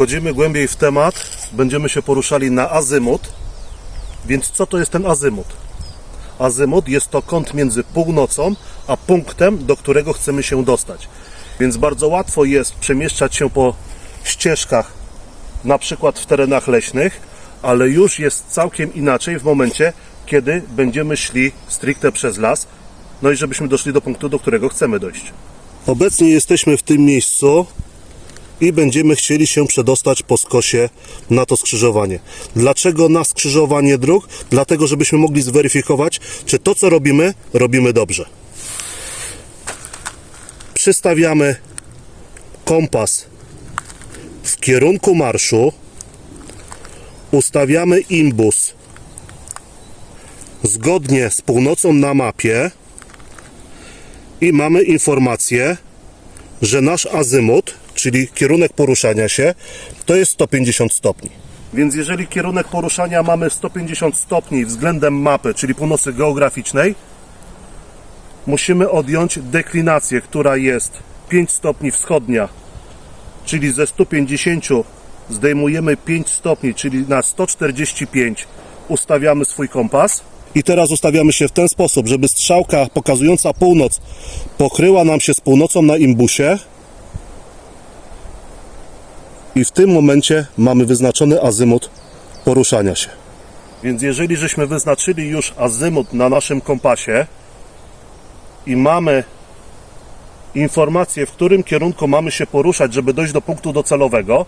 Wchodzimy głębiej w temat, będziemy się poruszali na azymut. Więc co to jest ten azymut? Azymut jest to kąt między północą a punktem, do którego chcemy się dostać. Więc bardzo łatwo jest przemieszczać się po ścieżkach, na przykład w terenach leśnych, ale już jest całkiem inaczej w momencie, kiedy będziemy szli stricte przez las, no i żebyśmy doszli do punktu, do którego chcemy dojść. Obecnie jesteśmy w tym miejscu i będziemy chcieli się przedostać po skosie na to skrzyżowanie. Dlaczego na skrzyżowanie dróg? Dlatego, żebyśmy mogli zweryfikować, czy to, co robimy, robimy dobrze. Przystawiamy kompas w kierunku marszu, ustawiamy imbus zgodnie z północą na mapie i mamy informację, że nasz azymut, czyli kierunek poruszania się, to jest 150 stopni. Więc jeżeli kierunek poruszania mamy 150 stopni względem mapy, czyli północy geograficznej, musimy odjąć deklinację, która jest 5 stopni wschodnia, czyli ze 150 zdejmujemy 5 stopni, czyli na 145 ustawiamy swój kompas. I teraz ustawiamy się w ten sposób, żeby strzałka pokazująca północ pokryła nam się z północą na imbusie. I w tym momencie mamy wyznaczony azymut poruszania się. Więc jeżeli żeśmy wyznaczyli już azymut na naszym kompasie i mamy informację, w którym kierunku mamy się poruszać, żeby dojść do punktu docelowego,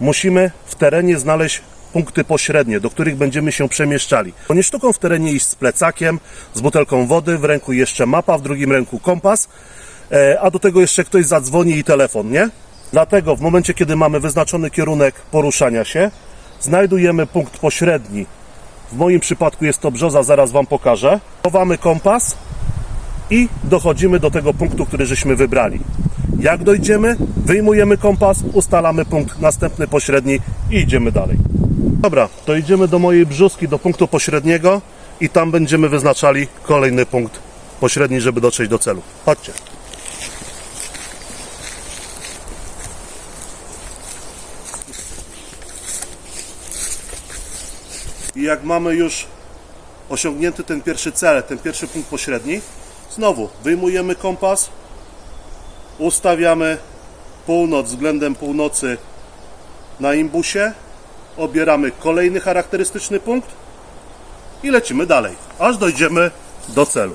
musimy w terenie znaleźć punkty pośrednie, do których będziemy się przemieszczali. Bo nie sztuką w terenie iść z plecakiem, z butelką wody, w ręku jeszcze mapa, w drugim ręku kompas, e, a do tego jeszcze ktoś zadzwoni i telefon, nie? Dlatego w momencie, kiedy mamy wyznaczony kierunek poruszania się, znajdujemy punkt pośredni. W moim przypadku jest to brzoza, zaraz Wam pokażę. Chowamy kompas i dochodzimy do tego punktu, który żeśmy wybrali. Jak dojdziemy, wyjmujemy kompas, ustalamy punkt następny pośredni i idziemy dalej. Dobra, to idziemy do mojej brzuski, do punktu pośredniego i tam będziemy wyznaczali kolejny punkt pośredni, żeby dotrzeć do celu. Chodźcie. I jak mamy już osiągnięty ten pierwszy cel, ten pierwszy punkt pośredni, znowu wyjmujemy kompas, ustawiamy północ względem północy na imbusie, obieramy kolejny charakterystyczny punkt i lecimy dalej, aż dojdziemy do celu.